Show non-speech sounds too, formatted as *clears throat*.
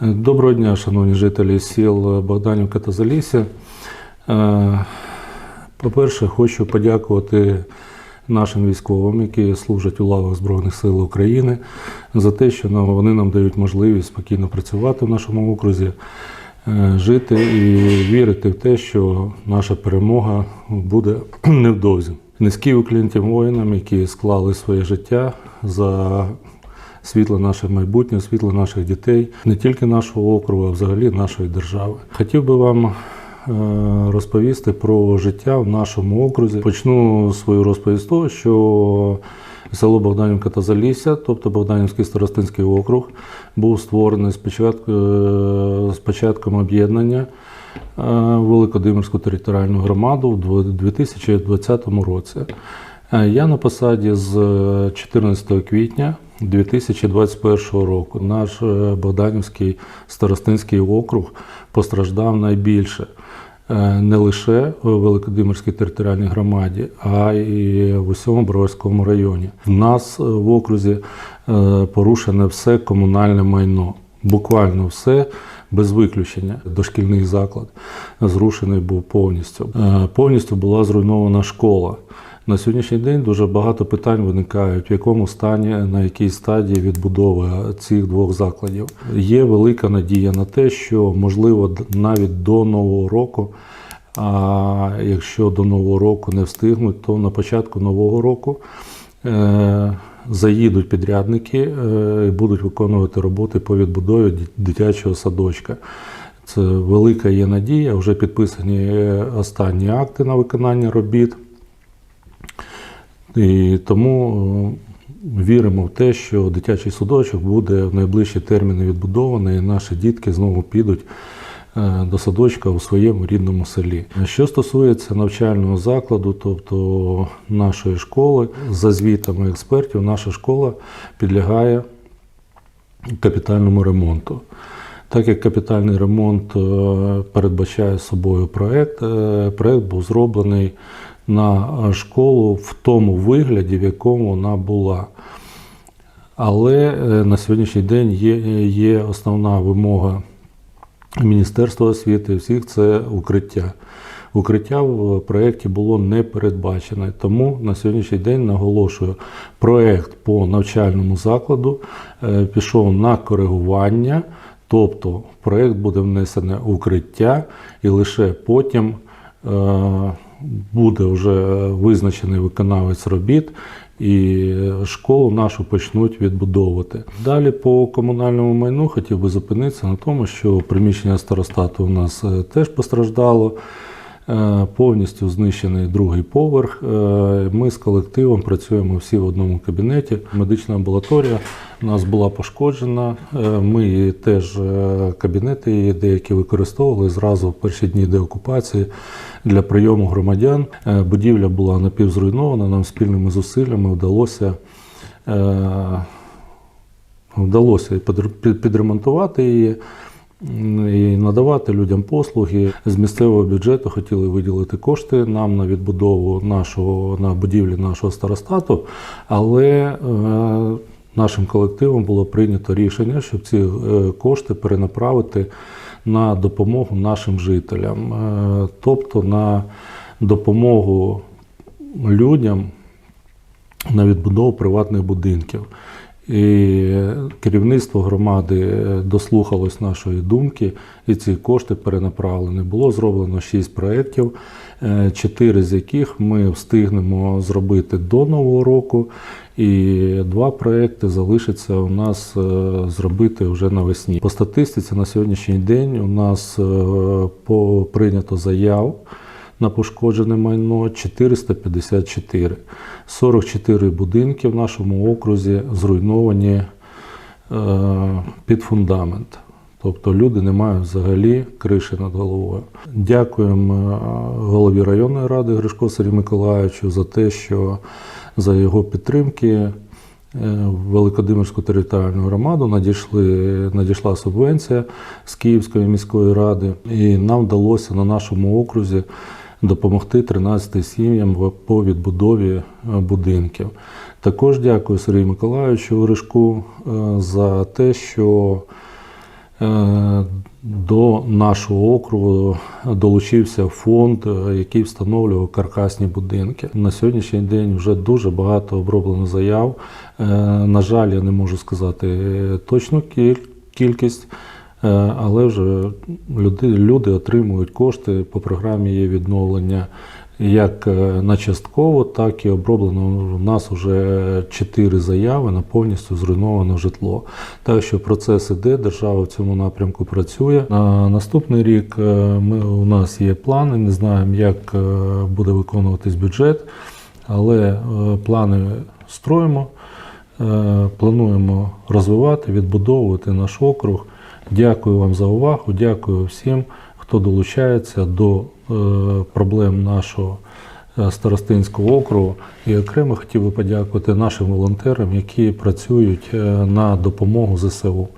Доброго дня, шановні жителі сіл Богданівка та Залісся. Е, По-перше, хочу подякувати нашим військовим, які служать у лавах Збройних сил України, за те, що вони нам дають можливість спокійно працювати в нашому окрузі, е, жити і вірити в те, що наша перемога буде *clears throat* невдовзі. Низький уклін тим воїнам, які склали своє життя за світло наше майбутнє, світло наших дітей, не тільки нашого округу, а взагалі нашої держави. Хотів би вам е, розповісти про життя в нашому окрузі. Почну свою розповідь з того, що село Богданівка та Залісся, тобто Богданівський старостинський округ, був створений спочатку, е, з початком об'єднання е, Великодимирську територіальну громаду в 2020 році. Я на посаді з е, 14 квітня 2021 року. Наш е, Богданівський старостинський округ постраждав найбільше. Е, Не лише в Великодимирській територіальній громаді, а й в усьому Броварському районі. В нас е, в окрузі порушене все комунальне майно. Буквально все без виключення. Дошкільний заклад зрушений був повністю. Е, Повністю була зруйнована школа. На сьогоднішній день дуже багато питань виникають, в якому стані, на якій стадії відбудови цих двох закладів. Є велика надія на те, що можливо навіть до нового року. А якщо до нового року не встигнуть, то на початку нового року е, заїдуть підрядники е, і будуть виконувати роботи по відбудові дитячого садочка. Це велика є надія. Вже підписані е, останні акти на виконання робіт. І тому е, віримо в те, що дитячий садочок буде в найближчі терміни відбудований, і наші дітки знову підуть до садочка у своєму рідному селі. Що стосується навчального закладу, тобто нашої школи, за звітами експертів, наша школа підлягає капітальному ремонту. Так як капітальний ремонт е, передбачає собою проект, е, проект був зроблений на школу в тому вигляді, в якому вона була. Але е, на сьогоднішній день є, є основна вимога Міністерства освіти всіх це укриття. Укриття в проєкті було не передбачене, тому на сьогоднішній день наголошую, проєкт по навчальному закладу е, пішов на коригування, тобто в проєкт буде внесене укриття, і лише потім е, буде вже визначений виконавець робіт, і школу нашу почнуть відбудовувати. Далі по комунальному майну хотів би зупинитися на тому, що приміщення старостату у нас е, теж постраждало. Е, Повністю знищений другий поверх. Е, Ми з колективом працюємо всі в одному кабінеті. Медична амбулаторія у нас була пошкоджена. Е, Ми теж кабінети її деякі використовували зразу в перші дні деокупації для прийому громадян. Будівля була напівзруйнована. Нам спільними зусиллями вдалося. Вдалося підремонтувати її і надавати людям послуги. З місцевого бюджету хотіли виділити кошти нам на відбудову нашого на будівлі нашого старостату, але е, нашим колективом було прийнято рішення, щоб ці е, кошти перенаправити на допомогу нашим жителям, е, тобто на допомогу людям на відбудову приватних будинків. І керівництво громади е, дослухалось нашої думки, і ці кошти перенаправлені. Було зроблено шість проєктів, е, чотири з яких ми встигнемо зробити до нового року, і два проєкти залишиться у нас е, зробити вже навесні. По статистиці на сьогоднішній день у нас прийнято заяв на пошкоджене майно 454. 44 будинки в нашому окрузі зруйновані е, під фундамент. Тобто люди не мають взагалі криші над головою. Дякуємо е, голові районної ради Гришко Сергію Миколаївичу за те, що за його підтримки е, в Великодимирську територіальну громаду надійшли, надійшла субвенція з Київської міської ради, і нам вдалося на нашому окрузі допомогти 13 сім'ям по відбудові е, будинків. Також дякую Сергію Миколаївичу Гришку е, за те, що Е, До нашого округу долучився фонд, який встановлював каркасні будинки. На сьогоднішній день вже дуже багато оброблено заяв. На жаль, я не можу сказати точну кількість, але вже люди, люди отримують кошти по програмі є відновлення як е, на частково, так і оброблено. У нас вже чотири заяви на повністю зруйноване житло. Так що процес іде, держава в цьому напрямку працює. На наступний рік е, ми, у нас є плани, не знаємо, як е, буде виконуватись бюджет, але е, плани строїмо, е, плануємо розвивати, відбудовувати наш округ. Дякую вам за увагу, дякую всім, хто долучається до е, проблем нашого е, старостинського округу. І окремо хотів би подякувати нашим волонтерам, які працюють е, на допомогу ЗСУ.